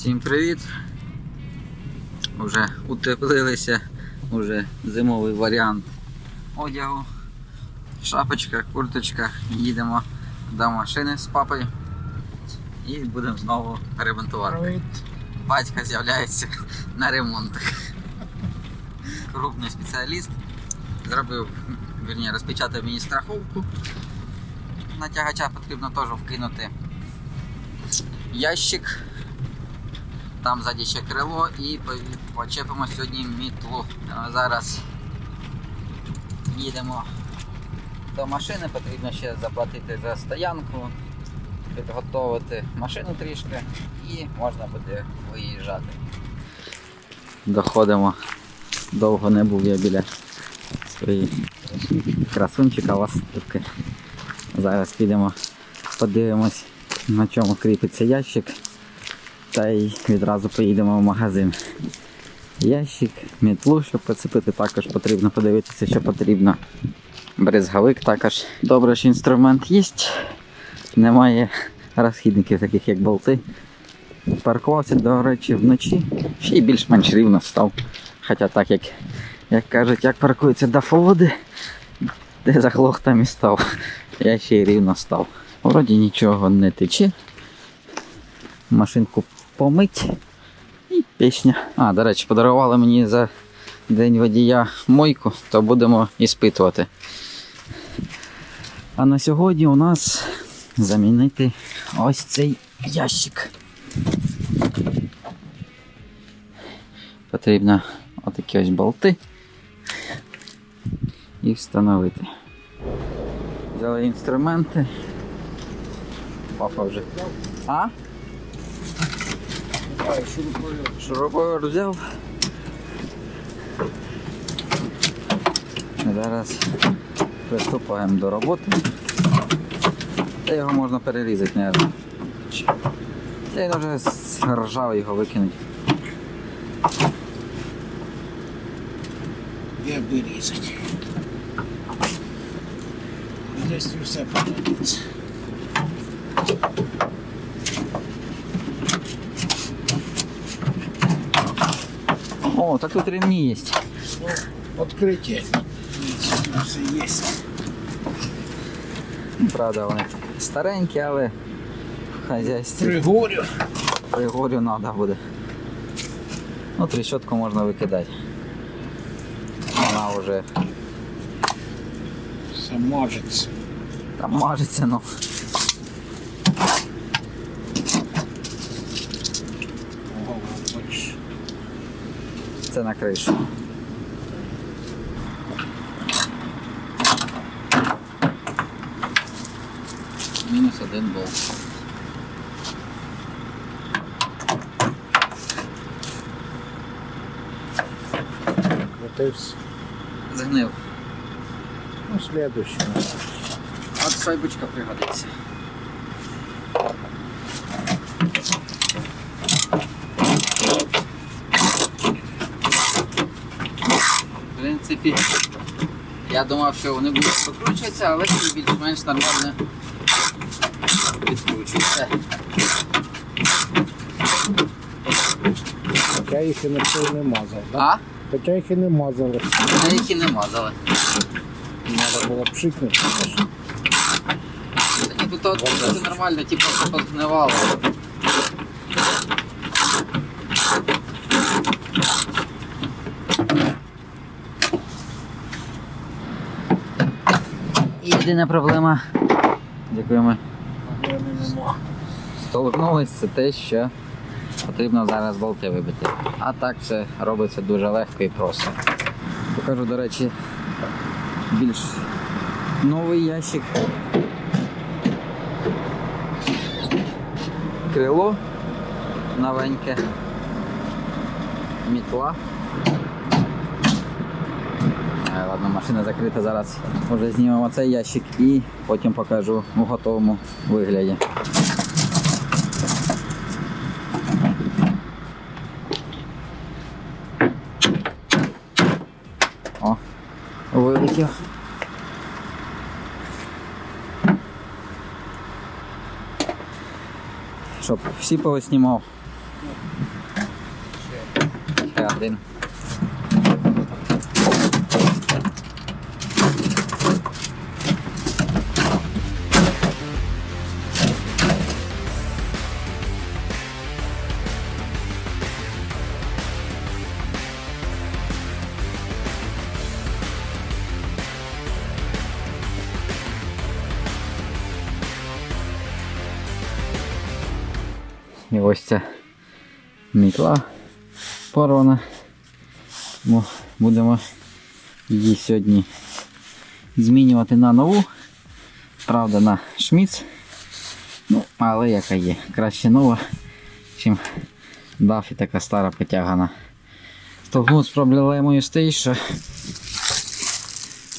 Всім привіт! Уже утеплилися, уже зимовий варіант одягу. Шапочка, курточка. Їдемо до машини з папою і будемо знову ремонтувати. Привіт. Батько з'являється на ремонтах. Крупний спеціаліст. Зробив, вірні, розпечатав мені страховку. На тягача потрібно теж вкинути ящик. Там ззаді ще крило і почепимо сьогодні мітлу. Зараз їдемо до машини, потрібно ще заплатити за стоянку, підготовити машину трішки і можна буде виїжджати. Доходимо. Довго не був я біля своєї красунчика ластівки. Зараз підемо, подивимось, на чому кріпиться ящик. Та й відразу поїдемо в магазин. Ящик, мітлу, щоб поцепити, також потрібно подивитися, що потрібно. Брезговик також. Добре, що інструмент є. Немає розхідників, таких як болти. Паркувався, до речі, вночі. Ще й більш-менш рівно став. Хоча так, як, як кажуть, як паркується до води, де заглох там і став. Я ще й рівно став. Вроді нічого не тече. Машинку помить і пісня. А, до речі, подарували мені за день водія мойку, то будемо іспитувати. А на сьогодні у нас замінити ось цей ящик. Потрібно отакі ось болти і встановити. Взяли інструменти. Папа вже. А? Шуруповерт взяв. Зараз приступаємо до роботи. Його можна перерізати, мабуть. Та й вже з його викинуть. Як вирізати? Десь все подобається. Так тут ремні є. Відкриття. Все є. Правда, вони старенькі, але в хазяйстві Пригорю. пригорю треба буде. Ну, трещотку можна викидати. Вона вже Все мажеться. там мажеться, ну. Це на кришу. Мінус один болт. Крутився. Згнив. Ну, следующий. От шайбочка пригодиться. Принципі, я думав, що вони будуть покручуватися, але більш-менш нормально відкручуються. Хоча їх і не мазав, да? А? Хоча їх і не мазали. Ми їх і не мазали. Треба було пшикнути. тут нормально, типу, все Єдина проблема, з якою ми столкнулися, це те, що потрібно зараз болти вибити. А так все робиться дуже легко і просто. Покажу, до речі, більш новий ящик. Крило новеньке. Мітла. Ладно, машина закрита, зараз вже знімемо цей ящик і потім покажу в готовому вигляді. О, вилетів. Щоб всі повиснімав. Ще один. І ось ця мітла порвана. Ну, будемо її сьогодні змінювати на нову. Правда, на шміц. Ну, але яка є. Краще нова, чим дафі така стара потягана. Столкнув з проблемою стоїть, що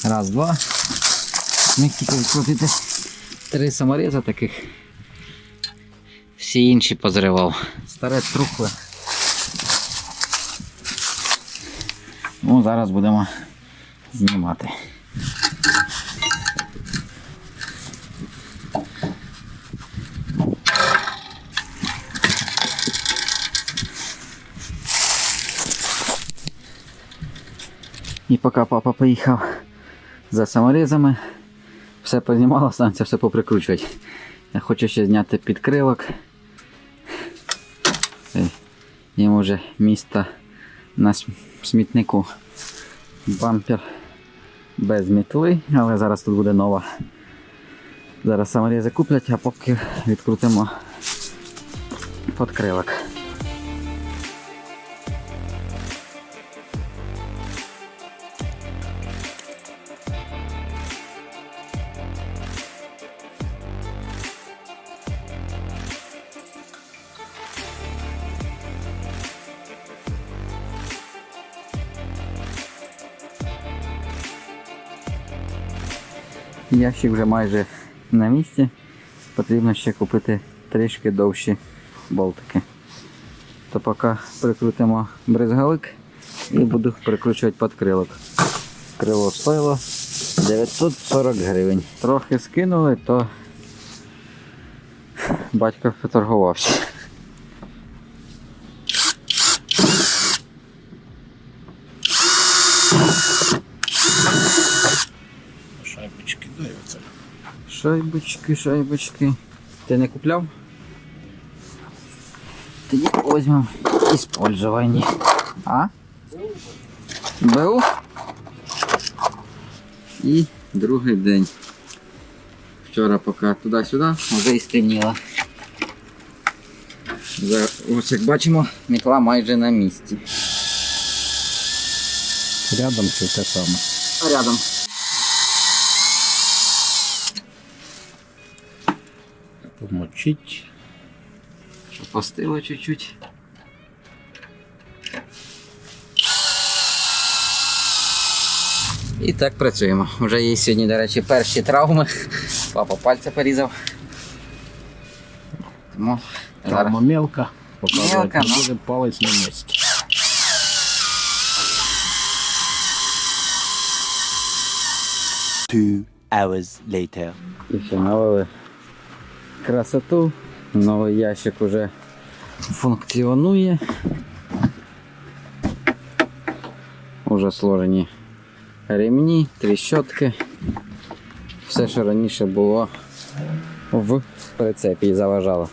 раз, два. Міг тільки відкрутити три саморіза таких. Всі інші позривав. Старе трухле. Ну, зараз будемо знімати. І поки папа поїхав за саморізами, все познімало, станція все поприкручувати. Я хочу ще зняти підкрилок. Е, може місто на смітнику бампер без мітли, але зараз тут буде нова. Зараз саморізи куплять, а поки відкрутимо подкрилок. Ящик вже майже на місці. Потрібно ще купити трішки довші болтики. То поки прикрутимо бризгалик і буду прикручувати підкрилок. Крило стоїло 940 гривень. Трохи скинули, то батько поторгувався. Шайбочки, шайбочки. Ти не купляв? Тоді візьмемо іспользування. А? БУ? І другий день. Вчора поки туди-сюди, вже і стемніло. Ось як бачимо, мітла майже на місці. Рядом чи те саме. Рядом. Помочить. Щоб постило чуть-чуть. І так працюємо. Вже є сьогодні, до речі, перші травми. Папа пальця порізав. Тому зараз Травма мелка. Показувати Мелка, не ну. буде палець на місці. Two hours later. і все, навели красоту. Новий ящик уже функціонує. Уже сложені ремні, тріщотки. Все, що раніше було в прицепі і заважало.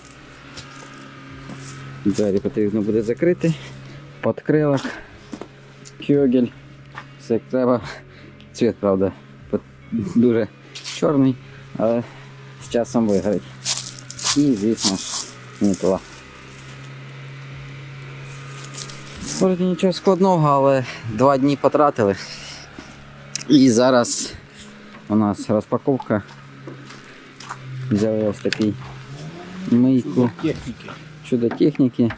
Двері потрібно буде закрити, подкрилок, кьогель, все як треба. Цвіт, правда, дуже чорний, але з часом вигорить. І, звісно ж, мітла. Вроді нічого складного, але два дні потратили. І зараз у нас розпаковка. Взяли ось такий мийку Техніки. чудо техніки.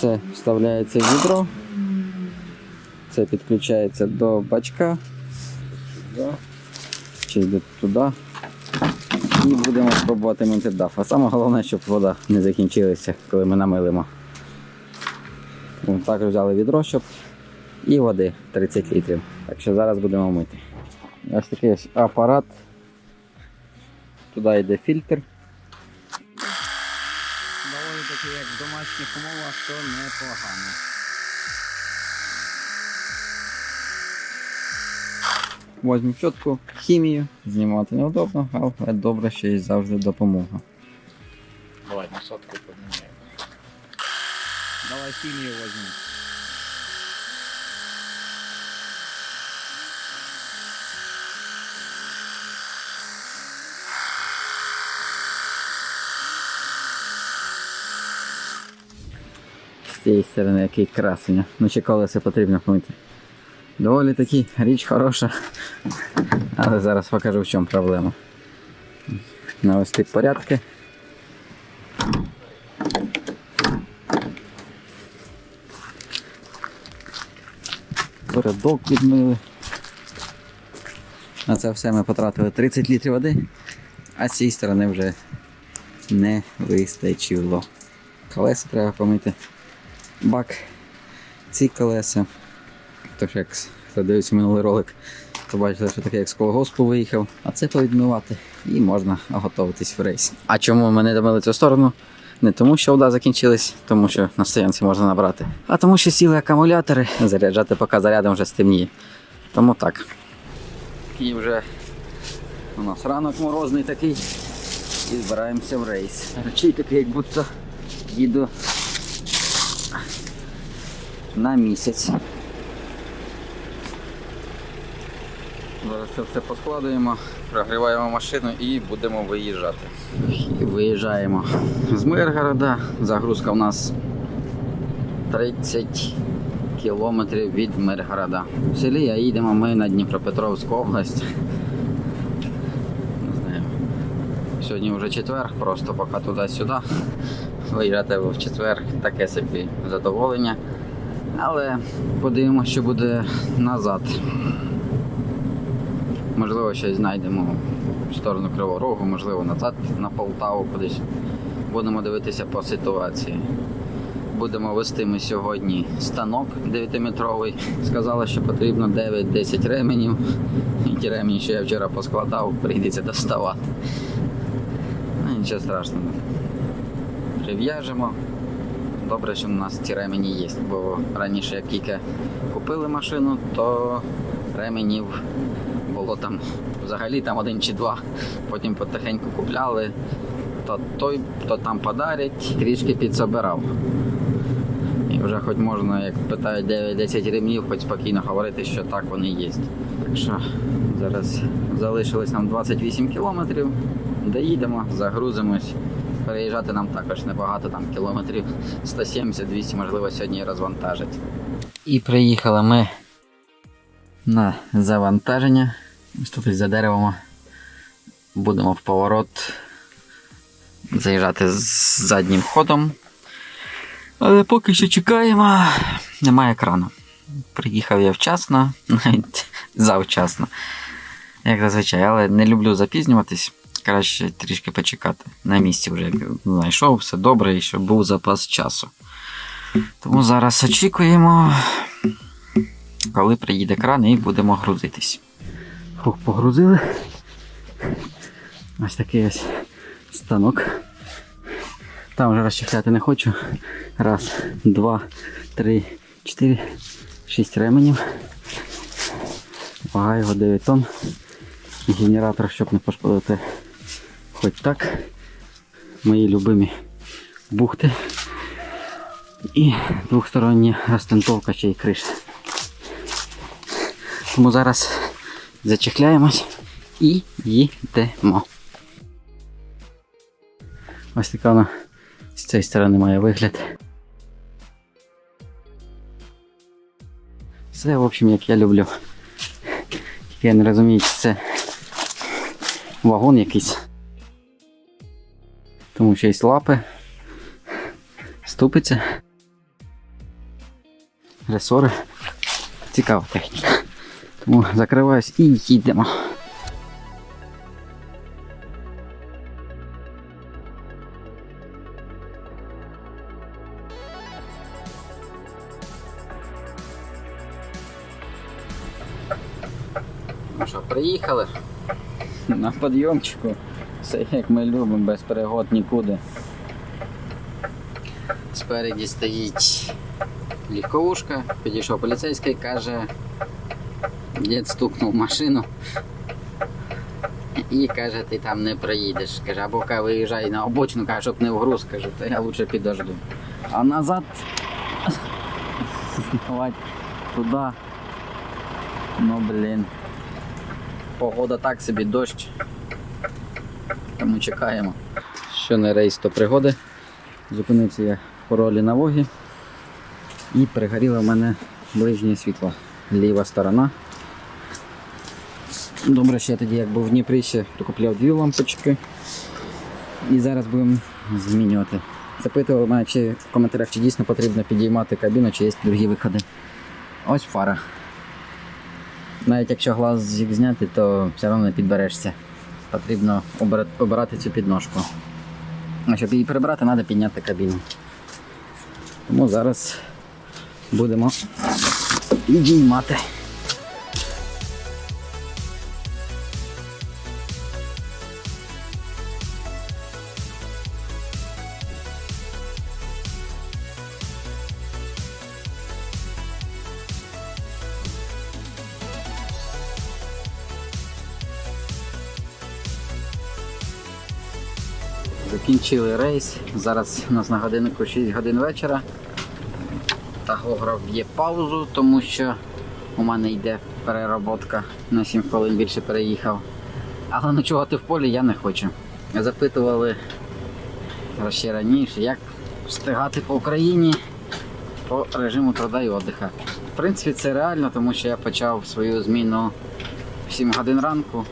Це вставляється в відро. Це підключається до бачка чи туди. І будемо спробувати мити даф. А саме головне, щоб вода не закінчилася, коли ми намилимо. Також взяли відро, щоб і води 30 літрів. Так що зараз будемо мити. Ось такий ось апарат. Туди йде фільтр. Доволі таки, як в домашніх умовах, то непогано. Возьму щотку, хімію, знімати неудобно, але добре, що є завжди допомога. Давай на сотку поміняємо. Давай хімію возьму. З цієї сторони який красення. Ну чи колеса потрібно помити. Доволі таки річ хороша. Але зараз покажу в чому проблема. Навести порядки. Передок відмили. На це все ми потратили 30 літрів води, а з цієї сторони вже не вистачило. Колеса треба помити. Бак. Ці колеса. Тож як хто дивився минулий ролик, то бачили, що таке як з колгоспу виїхав, а це повідмивати і можна готуватись в рейс. А чому ми не домили цю сторону? Не тому, що вода закінчилась, тому що на стоянці можна набрати, а тому, що сіли акумулятори, заряджати поки зарядом вже стемніє. Тому так. І вже у нас ранок морозний такий. І збираємося в рейс. Речей такий, як будто їду на місяць. Зараз це все поскладуємо, прогріваємо машину і будемо виїжджати. Виїжджаємо з Миргорода. Загрузка у нас 30 кілометрів від Миргорода. В селі а їдемо ми на Дніпропетровську область. Не знаю. Сьогодні вже четвер, просто поки туди-сюди. Виїжджати в четвер таке собі задоволення. Але подивимося, що буде назад. Можливо, щось знайдемо в сторону Кривого Рогу, можливо, назад на Полтаву кудись. Будемо дивитися по ситуації. Будемо вести ми сьогодні станок 9-метровий. Сказали, що потрібно 9-10 ременів. І ті ремені, що я вчора поскладав, прийдеться доставати. Ну, нічого страшного. Прив'яжемо. Добре, що у нас ці ремені є, бо раніше, як тільки купили машину, то ременів було там взагалі там один чи два. Потім потихеньку купляли. То той, то там подарять, трішки підсобирав. І вже хоч можна, як питають 9-10 ремнів, хоч спокійно говорити, що так вони є. Так що зараз залишилось нам 28 кілометрів. Доїдемо, загрузимось. Переїжджати нам також небагато, там кілометрів 170-200, можливо, сьогодні розвантажить. І приїхали ми на завантаження. Ось тут за деревом будемо в поворот заїжджати з заднім ходом. Але поки що чекаємо, немає екрану. Приїхав я вчасно, навіть завчасно. Як зазвичай, але не люблю запізнюватись. Краще трішки почекати. На місці вже знайшов, все добре, і щоб був запас часу. Тому зараз очікуємо, коли приїде кран і будемо грузитись. Фух, погрузили. Ось такий ось станок. Там вже розчехляти не хочу. Раз, два, три, чотири, шість ременів. Вага його 9 тонн. Генератор, щоб не пошкодити. Хоч так. Мої любимі бухти. І двохстороння розтантовка ще й криша. Тому зараз зачехляємось і їдемо. Ось така вона з цієї сторони має вигляд. Все, в общем, як я люблю. Тільки я не розумію, чи це вагон якийсь. Тому що є лапи, ступиться, ресори. Цікава техніка. Тому закриваюсь і їдемо. Ну що, приїхали на підйомчику. Все як ми любимо, без перегод нікуди. Спереді стоїть легковушка, підійшов поліцейський, каже, дід стукнув машину. І каже, ти там не проїдеш. Каже, або каже, виїжджай на обочину, каже, щоб не вгруз, кажу, то я лучше підожду. А назад туди. Ну блін. Погода так собі, дощ. Тому чекаємо. Що не рейс, то пригоди. Зупинився я в хоролі на вогі. І пригоріло в мене ближнє світло. Ліва сторона. Добре, що я тоді як був в Дніпрі ще докупляв дві лампочки. І зараз будемо змінювати. Запитували мене чи в коментарях, чи дійсно потрібно підіймати кабіну, чи є другі виходи. Ось фара. Навіть якщо глаз зняти, то все одно не підберешся. Потрібно обирати цю підножку. А щоб її прибрати, треба підняти кабіну. Тому зараз будемо підіймати. Закінчили рейс. Зараз у нас на годиннику 6 годин вечора. Тахограф б'є паузу, тому що у мене йде перероботка. На 7 хвилин більше переїхав. Але ночувати в полі я не хочу. Запитували ще раніше, як встигати по Україні по режиму труда і віддиха. В принципі, це реально, тому що я почав свою зміну в 7 годин ранку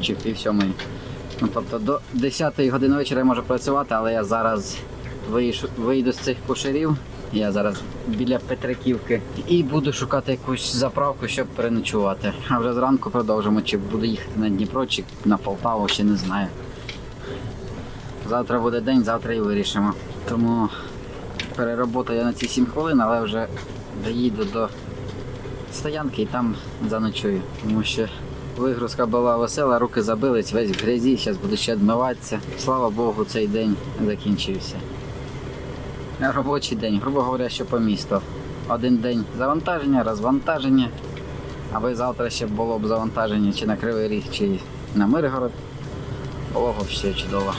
чи в пів сьомої. Ну, тобто до 10 години вечора я можу працювати, але я зараз вийшу, вийду з цих кошарів. Я зараз біля Петриківки і буду шукати якусь заправку, щоб переночувати. А вже зранку продовжимо, чи буду їхати на Дніпро, чи на Полтаву, ще не знаю. Завтра буде день, завтра і вирішимо. Тому перероботаю я на ці 7 хвилин, але вже доїду до стоянки і там заночую. Тому що вигрузка була весела, руки забились, весь в грязі, зараз буду ще відмиватися. Слава Богу, цей день закінчився. Робочий день, грубо говоря, що по місту. Один день завантаження, розвантаження. Аби завтра ще було б завантаження чи на Кривий Ріг, чи на Миргород. Б ще чудово.